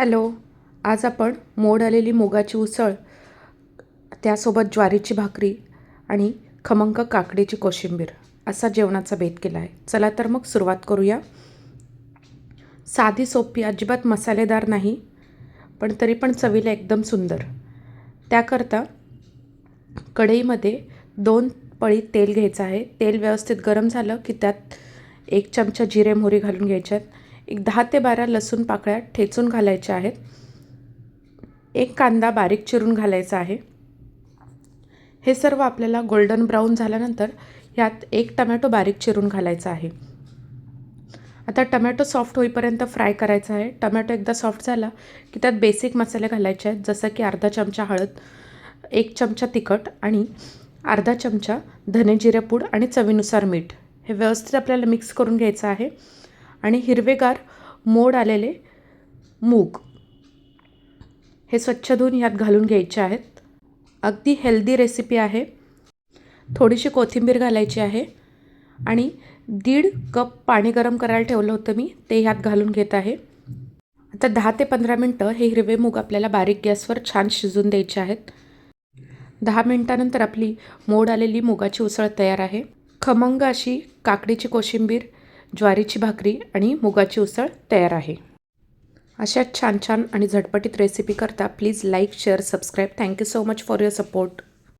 Hello आज आपण मोड आलेली मुगाची उसळ त्यासोबत ज्वारीची भाकरी आणि खमंग काकडीची कोशिंबीर असा जेवणाचा बेत केला आहे चला तर मग सुरुवात करूया. साधी सोपी अजिबात मसालेदार नाही पण तरी पण चवीला एकदम सुंदर. त्याकरता कढईमध्ये दोन पळी तेल घ्यायचं आहे. तेल व्यवस्थित गरम झालं की त्यात एक चमचा जिरे मोहरी घालून घ्यायच्यात. एक दहा ते बारा लसूण पाकळ्या ठेचून घालायच्या आहेत. एक कांदा बारीक चिरून घालायचा आहे. हे सर्व आपल्याला गोल्डन ब्राऊन झाल्यानंतर यात एक टमॅटो बारीक चिरून घालायचा आहे. आता टमॅटो सॉफ्ट होईपर्यंत फ्राय करायचा आहे. टमॅटो एकदा सॉफ्ट झाला की त्यात बेसिक मसाले घालायचे आहेत जसं की अर्धा चमचा हळद एक चमचा तिखट आणि अर्धा चमचा धने जिरेपूड आणि चवीनुसार मीठ. हे व्यवस्थित आपल्याला मिक्स करून घ्यायचं आहे. आणि हिरवेगार मोड आलेले मूग. हे स्वच्छ धुवून यात घालून घ्यायचे आहेत. अगदी हेल्दी रेसिपी आहे. थोडीशी कोथिंबीर घालायची आहे. आणि दीड कप पाणी गरम करायला ठेवलं होतं मी. ते ह्यात घालून घेत आहे. आता दहा ते पंधरा मिनटं हे हिरवे मूग आपल्याला बारीक गॅसवर छान शिजून द्यायचे आहेत. दहा मिनटानंतर आपली मोड आलेली मुगाची उसळ तयार आहे. खमंग अशी काकडीची कोशिंबीर ज्वारीची भाकरी आणि मुगाची उसळ तयार आहे. अशा छान छान आणि झटपटीत रेसिपी करता please like share subscribe thank you so much for your support